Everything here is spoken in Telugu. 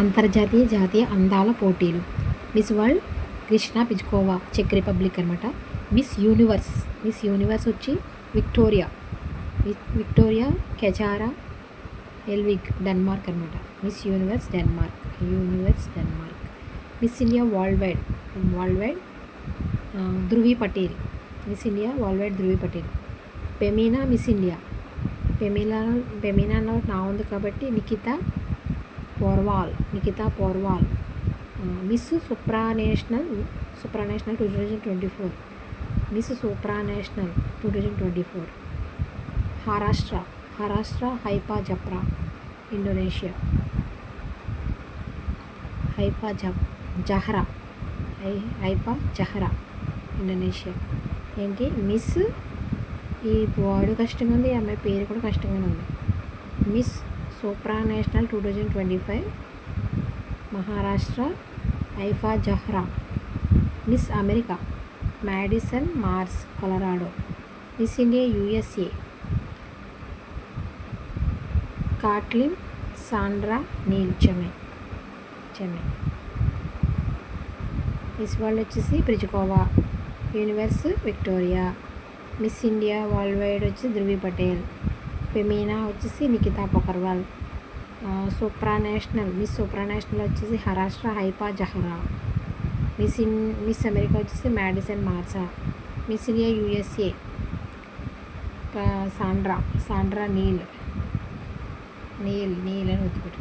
అంతర్జాతీయ జాతీయ అందాల పోటీలు. మిస్ వరల్డ్ కృష్ణ పిజ్కోవా చెక్ రిపబ్లిక్ అనమాట మిస్ యూనివర్స్ మిస్ యూనివర్స్ వచ్చి విక్టోరియా విక్టోరియా కెచారా ఎల్విగ్ డెన్మార్క్ అనమాట miss universe Denmark universe Denmark miss India world wide world wide Dhruvi Patel miss India world wide Dhruvi Patel Femina miss India Femina పెమీనాలో నా ఉంది కాబట్టి Nikhita Porwal Nikhita Porwal miss supranational national national two thousand twenty four miss supranational two thousand twenty four Maharashtra Maharashtra Haifa Zahra Indonesia Haifa జప్ Zahra హై హైపా జహరా ఇండోనేషియా ఏంటి మిస్ ఈ వర్డ్ కష్టంగా ఉంది ఈ అమ్మాయి పేరు కూడా కష్టంగానే ఉంది miss supranational two thousand twenty five. Maharashtra Haifa Zahra miss America Madison Marsh Colorado miss India USA. Caitlin Sandra Neel చెమె Chennai. Miss world వచ్చేసి Pyszkova universe Victoria. Miss India world wide వచ్చి ధృవి పటేల్ ఫెమీనా వచ్చేసి నిఖితా పొకర్వాల్ ఆ, supranational miss supranational వచ్చేసి Maharashtra Haifa Zahra. Miss in miss America వచ్చేసి Madison Marsh. Miss India USA. Sandra Sandra Neel. Neel Neel అని గుర్తుపెట్టు